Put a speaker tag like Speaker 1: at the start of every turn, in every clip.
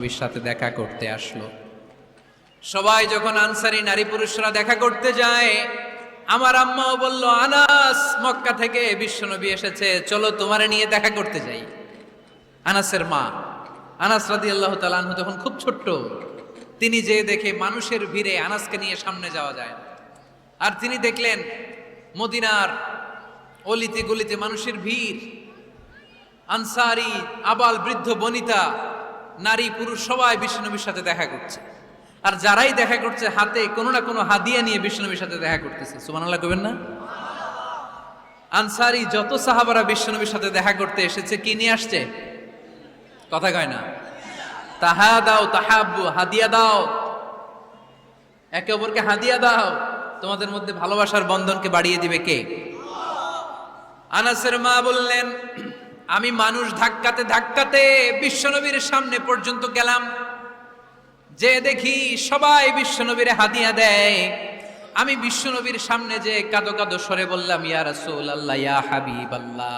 Speaker 1: নবীর সাথে দেখা করতে আসলো। সবাই যখন আনসারি নারী পুরুষরা দেখা করতে যায়, আমার আম্মাও বলল, আনাস, মক্কা থেকে বিশ্বনবী এসেছে, চলো তোমারে নিয়ে দেখা করতে যাই। আনাসের মা, আনাস রাদি আল্লাহ তালানহু তখন খুব ছোট্ট, তিনি যে দেখে মানুষের ভিড়ে আনাসকে নিয়ে সামনে যাওয়া যায়। না। আর তিনি দেখলেন মদিনার অলিতে গলিতে মানুষের ভিড়। আনসারি, আবাল বৃদ্ধ, বনিতা নারী, পুরুষ, সবাই বিষ্ণুনবীর সাথে দেখা করছে। আর যারাই দেখা করছে, হাতে কোনো না কোনো হাদিয়া নিয়ে বিষ্ণুনবীর সাথে দেখা করতেছে। সুবহানাল্লাহ কবেন না? আনসারি যত সাহাবারা বিষ্ণুনবীর সাথে দেখা করতে এসেছে, কি নিয়ে আসছে? কথা কয় না। তাহা দাও, তাহাব্বু, হাদিয়া দাও। একে অপরকে হাদিয়া দাও। তোমাদের মধ্যে ভালোবাসার বন্ধনকে বাড়িয়ে দিবে কে? আনাসের মা বললেন আমি মানুষ ধাক্কাতে ধাক্কাতে বিশ্বনবীর সামনে পর্যন্ত গেলাম। যে দেখি সবাই বিশ্বনবীর হাদিয়া দেয়। আমি বিশ্বনবীর সামনে যে কাদো কাদো সরে বললাম, ইয়া রাসূল আল্লাহ ইয়া হাবিব আল্লাহ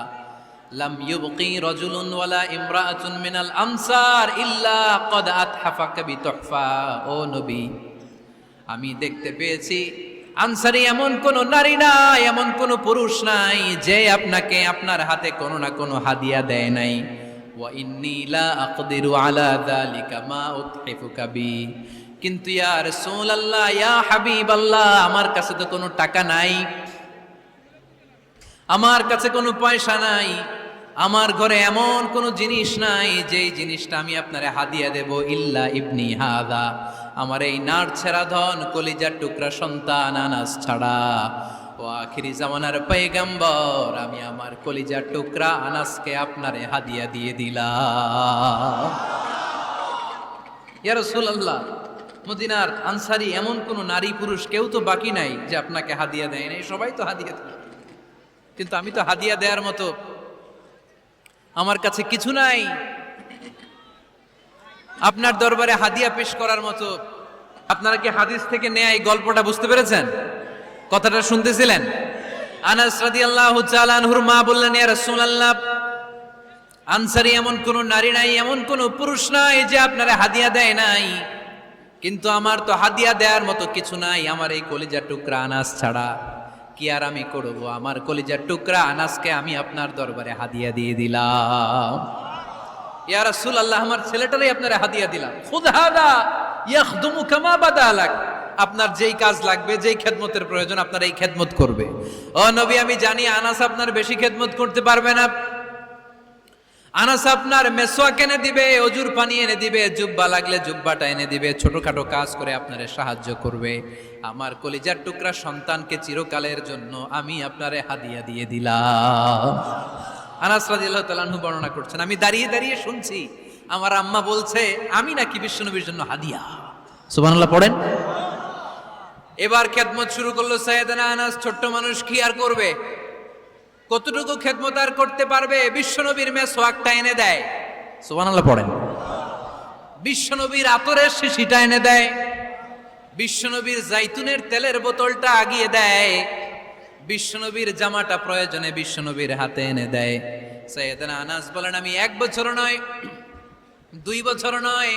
Speaker 1: লাম ইউবকি রাজুলুন ওয়ালা ইমরাআতুন মিনাল আনসার ইল্লা কদ আতহাফাকা বিতুহফা। ও নবী, আমি দেখতে পেয়েছি আনসারি, এমন কোন নারী নাই, এমন কোন পুরুষ নাই, যে আপনাকে আপনার হাতে কোনো না কোনো হাদিয়া দেয় নাই। ওয়া ইন্নী লা আকদিরু আলা যালিকা মা উতহিফুকা বি। কিন্তু, ইয়া ইয়া হাবিবাল্লাহ, আমার কাছে তো কোনো টাকা নাই। আমার কাছে কোনো পয়সা নাই। আমার ঘরে এমন কোনো জিনিস নাই, যেই জিনিসটা আমি আপনারে হাদিয়া দেব, ইল্লা ইবনি হাদা। আমার এই নার ছেড়া ধন, কলিজার টুকরা সন্তান আনাস ছাড়া। ও আখিরি জামানার পৈগম্বর আমি আমার কলিজার টুকরা আনাসকে আপনারে হাদিয়া দিয়ে দিলাম। ইয়া মদিনার আনসারি এমন কোন নারী পুরুষ কেউ তো বাকি নাই যে আপনাকে হাদিয়া দেয় নাই, সবাই তো হাদিয়া দেয়। কিন্তু আমি তো হাদিয়া দেওয়ার মতো আমার কাছে কিছু নাই। আপনার দরবারে হাদিয়া পেশ করার মতো। আপনারা কি হাদিস থেকে নেয়া এই গল্পটা বুঝতে পেরেছেন? কথাটা শুনতেছিলেন? আনাস রাদিয়াল্লাহু তাআলা আনহুর মা বললেন, ইয়া রাসূলুল্লাহ, আনসারি এমন কোন নারী নাই, এমন কোন পুরুষ নাই যে আপনারা হাদিয়া দেয় নাই। কিন্তু আমার তো হাদিয়া দেওয়ার মতো কিছু নাই, আমার এই কলিজার টুকরা আনাস ছাড়া কি আর আমি করব? আমার কলিজার টুকরা আনাসকে আমি আপনার দরবারে হাদিয়া দিয়ে দিলাম। ইয়া রাসূল আল্লাহ আমার ছেলেটারই আপনারা হাদিয়া দিলাম। খুদ ইয়াখদুমু কামা বাদালাক আপনার যেই কাজ লাগবে, যেই খেদমতের প্রয়োজন, আপনার এই খেদমত করবে। ও নবী, আমি জানি আনাস আপনার বেশি খেদমত করতে পারবে না। আনাস আপনার মেসোয়াক এনে দিবে, অজুর পানি এনে দিবে, জুব্বা লাগলে জুব্বাটা এনে দিবে, ছোটখাটো কাজ করে আপনারে সাহায্য করবে। আমার কলিজার টুকরা সন্তানকে চিরকালের জন্য আমি আপনারে হাদিয়া দিয়ে দিলাম। আনাস আনহু বর্ণনা করছেন, আমি দাঁড়িয়ে দাঁড়িয়ে শুনছি, আমার আম্মা বলছে, আমি নাকি বিশ্বনবীর জন্য হাদিয়া। সুবহানাল্লাহ, পড়েন। এবার খেদমত শুরু করল, সাইয়েদনা আনাস, ছোট্ট মানুষ কি আর করবে? কতটুকু খেদমত আর করতে পারবে? বিশ্বনবীর মেয়ে সোয়াকটা এনে দেয়। সুবহানাল্লাহ, পড়েন। বিশ্বনবীর আতরের শিশিটা এনে দেয়। বিশ্বনবীর জাইতুনের তেলের বোতলটা আগিয়ে দেয়। বিশ্বনবীর জামাটা প্রয়োজনে বিশ্বনবীর হাতে এনে দেয়। সৈয়দনা আনাস বলেন, আমি এক বছর নয়, দুই বছর নয়,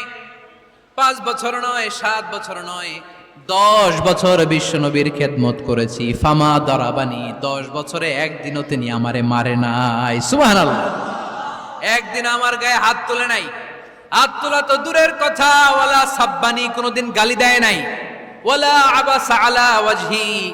Speaker 1: পাঁচ বছর নয়, সাত বছর নয়, দশ বছর বিশ্বনবীর খেদমত করেছি। ফামা দরাবানি, দশ বছরে একদিনও তিনি আমারে মারে নাই। সুবাহ একদিন আমার গায়ে হাত তুলে নাই। হাত তোলা তো দূরের কথা। ওয়ালা সাব্বানি কোনোদিন গালি দেয় নাই। ওয়ালা আবাসা আলা ওয়াজহি।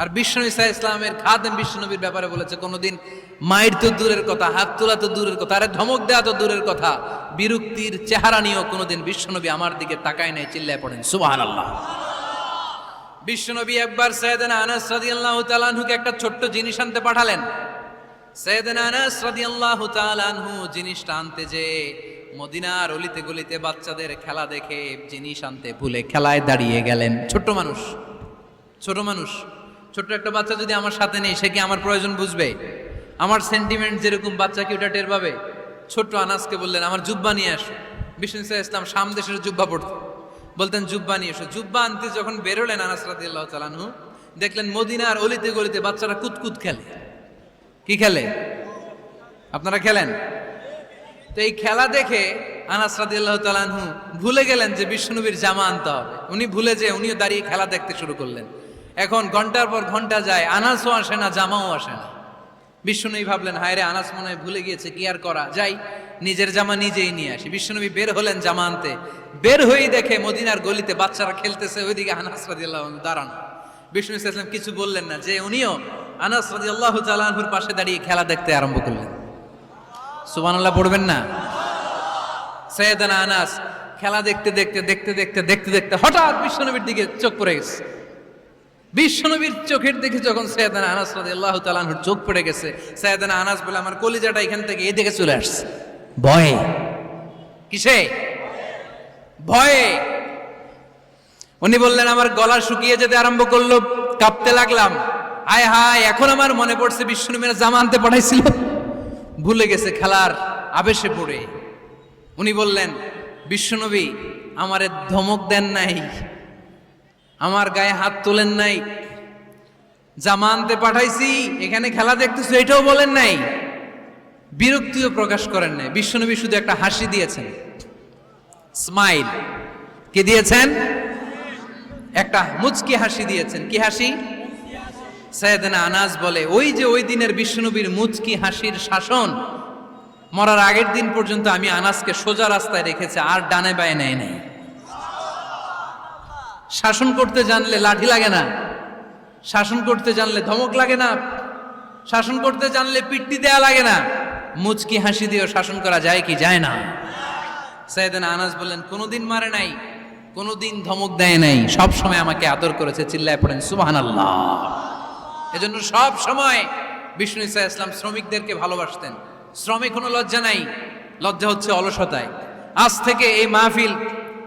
Speaker 1: আর বিষ্ণু ইসা ইসলামের খাদেম বিষ্ণুনবীর ব্যাপারে বলেছে, কোনোদিন মায়ের তো দূরের কথা, হাত তোলা তো দূরের কথা, আরে ধমক দেওয়া তো দূরের কথা, বিরক্তির চেহারা নিয়েও কোনোদিন বিশ্বনবী আমার দিকে তাকায় নাই, চিল্লায় পড়েন সুবাহান আল্লাহ বিশ্বনবী একবার সৈয়দনা আনাস রাদিয়াল্লাহু তাআলা আনহুকে একটা ছোট্ট জিনিস আনতে পাঠালেন। সৈয়দনা আনাস রাদিয়াল্লাহু তাআলা আনহু জিনিসটা আনতে যে মদিনার অলিতে গলিতে বাচ্চাদের খেলা দেখে জিনিস আনতে ভুলে খেলায় দাঁড়িয়ে গেলেন। ছোট্ট মানুষ, ছোট মানুষ। ছোট্ট একটা বাচ্চা যদি আমার সাথে নেই, সে কি আমার প্রয়োজন বুঝবে? আমার সেন্টিমেন্ট যেরকম বাচ্চা কি ওটা টের পাবে? ছোট্ট আনাসকে বললেন, আমার জুব্বা নিয়ে আসো। ইসা ইসলাম শাম দেশের জুব্বা পড়তো। বলতেন, জুব্বা নিয়ে এসো। জুব্বা আনতে যখন বেরোলেন আনাস রাদিয়াল্লাহু তাআলাহু দেখলেন মদিনার অলিতে গলিতে বাচ্চারা কুতকুত খেলে। কি খেলে? আপনারা খেলেন? তো এই খেলা দেখে আনাস রাদিয়াল্লাহু তাআলাহু ভুলে গেলেন যে বিষ্ণুনবীর জামা আনতে হবে। উনি ভুলে যে উনিও দাঁড়িয়ে খেলা দেখতে শুরু করলেন। এখন ঘণ্টার পর ঘণ্টা যায়, আনাসও আসে না, জামাও আসে না। বিষ্ণুনবী ভাবলেন, হায় রে, আনাস মনে হয় ভুলে গিয়েছে, কি আর করা? যাই, নিজের জামা নিজেই নিয়ে আসি। বিষ্ণুনবী বের হলেন জামা আনতে। বের হয়েই দেখে মদিনার গলিতে বাচ্চারা খেলতেছে, ওইদিকে আনাস রাদিয়াল্লাহু আনহু দাঁড়ানো। বিষ্ণু ইসলাম কিছু বললেন না, যে উনিও আনাস রাদিয়াল্লাহু তাআলা আনহুর পাশে দাঁড়িয়ে খেলা দেখতে আরম্ভ করলেন। সুবহানাল্লাহ, পড়বেন না? সৈয়দানা আনাস খেলা দেখতে দেখতে দেখতে দেখতে দেখতে দেখতে হঠাৎ বিশ্বনবীর দিকে চোখ পড়ে গেছে। বিশ্বনবীর চোখের দিকে যখন সৈয়দানা আনাস রাদিয়াল্লাহু তাআলা আনহুর চোখ পড়ে গেছে সৈয়দানা আনাস বলে আমার কলিজাটা এখান থেকে এই দিকে চলে আসছে। ভয়ে। কিসে? ভয়ে। উনি বললেন আমার গলা শুকিয়ে যেতে আরম্ভ করল কাঁপতে লাগলাম। হায় হায় এখন আমার মনে পড়ছে বিষ্ণুনবীর জামা আনতে পাঠাইছিল। ভুলে গেছে খেলার আবেশে পড়ে। উনি বললেন বিশ্বনবী আমারে ধমক দেন নাই। আমার গায়ে হাত তোলেন নাই। জামা আনতে পাঠাইছি, এখানে খেলা দেখতেছো, এটাও বলেন নাই। বিরক্তিও প্রকাশ করেন নাই। বিশ্বনবী শুধু একটা হাসি দিয়েছেন। স্মাইল। কি দিয়েছেন? একটা মুচকি হাসি দিয়েছেন। কি হাসি? সৈয়দনা আনাস বলে, ওই যে ওই দিনের বিশ্বনবীর মুচকি হাসির শাসন, মরার আগের দিন পর্যন্ত আমি আনাসকে সোজা রাস্তায় রেখেছি, আর ডানে বায়ে নেয় নাই। শাসন করতে জানলে লাঠি লাগে না। শাসন করতে জানলে ধমক লাগে না। শাসন করতে জানলে পিট্টি দেয়া লাগে না। মুচকি হাসি দিয়েও শাসন করা যায় কি যায় না। সাইদান আনাস বললেন, কোনোদিন মারে নাই, কোনোদিন ধমক দেয় নাই। সব সময় আমাকে আদর করেছে, চিল্লায় পড়েন, সুবহানাল্লাহ। এজন্য সব সময় বিষ্ণু ইসা ইসলাম শ্রমিকদেরকে ভালোবাসতেন। শ্রমিক কোনো লজ্জা নাই। লজ্জা হচ্ছে অলসতায়। আজ থেকে এই মাহফিল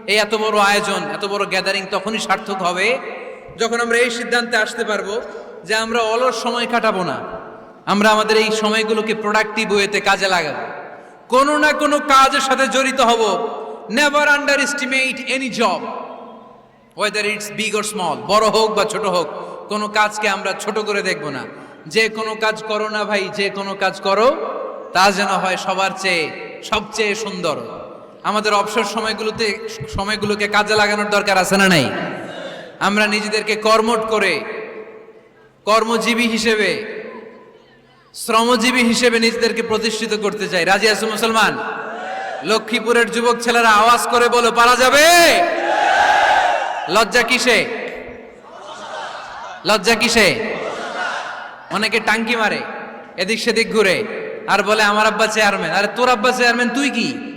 Speaker 1: এই এত বড় আয়োজন, এত বড় গ্যাদারিং তখনই সার্থক হবে যখন আমরা এই সিদ্ধান্তে আসতে পারব যে আমরা অলস সময় কাটাবো না। আমরা আমাদের এই সময়গুলোকে প্রোডাক্টিভ ওয়েতে কাজে লাগাবো। কোনো না কোনো কাজের সাথে জড়িত হব। Never underestimate any job whether it's big or small বড় হোক বা ছোট হোক, কোনো কাজকে আমরা ছোট করে দেখব না। যে কোনো কাজ করো না ভাই, যে কোনো কাজ করো, তা যেন হয় সবার চেয়ে, সবচেয়ে সুন্দর। আমাদের অবসর সময়গুলোতে, সময়গুলোকে কাজে লাগানোর দরকার আছে না নাই? আমরা নিজেদেরকে কর্মট করে, কর্মজীবী হিসেবে, শ্রমজীবী হিসেবে নিজেদেরকে প্রতিষ্ঠিত করতে চাই। রাজি আছো মুসলমান? লক্ষ্মীপুরের যুবক ছেলেরা আওয়াজ করে বলো, পারা যাবে? লজ্জা কিসে? লজ্জা কিসে? অনেকে টাঙ্কি মারে, এদিক সেদিক ঘুরে, আর বলে, আমার আব্বা চেয়ারম্যান আরে, তোর আব্বা চেয়ারম্যান তুই কি?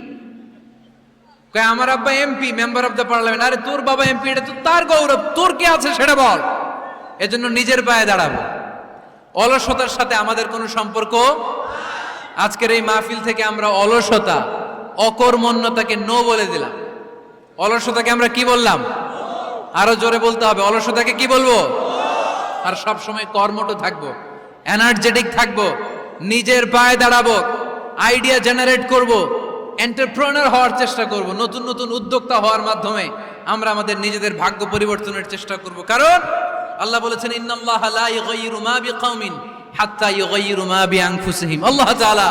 Speaker 1: কয় আমার আব্বা MP member of the parliament আরে তোর বাবা এমপি এটা তো তার গৌরব। তোর কে আছে সেটা বল। এজন্য নিজের পায়ে দাঁড়াবো। অলসতার সাথে আমাদের কোনো সম্পর্ক আজকের এই মাহফিল থেকে আমরা অলসতা, অকর্মণ্যতাকে নো বলে দিলাম। অলসতাকে আমরা কি বললাম? আরও জোরে বলতে হবে। অলসতাকে কি বলব? আর সব সময় কর্মঠ থাকব। এনার্জেটিক থাকব। নিজের পায়ে দাঁড়াবো। আইডিয়া জেনারেট করব। এন্টারপ্রেনার হওয়ার চেষ্টা করব, নতুন নতুন উদ্যোক্তা হওয়ার মাধ্যমে আমরা আমাদের নিজেদের ভাগ্য পরিবর্তনের চেষ্টা করব। কারণ আল্লাহ বলেছেন, ইন্নাল্লাহ লা ইউগাইয়িরু মা বিকাউমিন হাত্তা ইউগাইয়িরু মা বিআনফুসিহিম। আল্লাহ তাআলা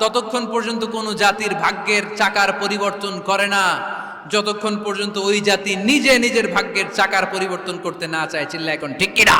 Speaker 1: ততক্ষণ পর্যন্ত কোনো জাতির ভাগ্যের চাকার পরিবর্তন করে না। যতক্ষণ পর্যন্ত ওই জাতি নিজে নিজের ভাগ্যের চাকার পরিবর্তন করতে না চায় চিল্লা এখন ঠিক কিনা?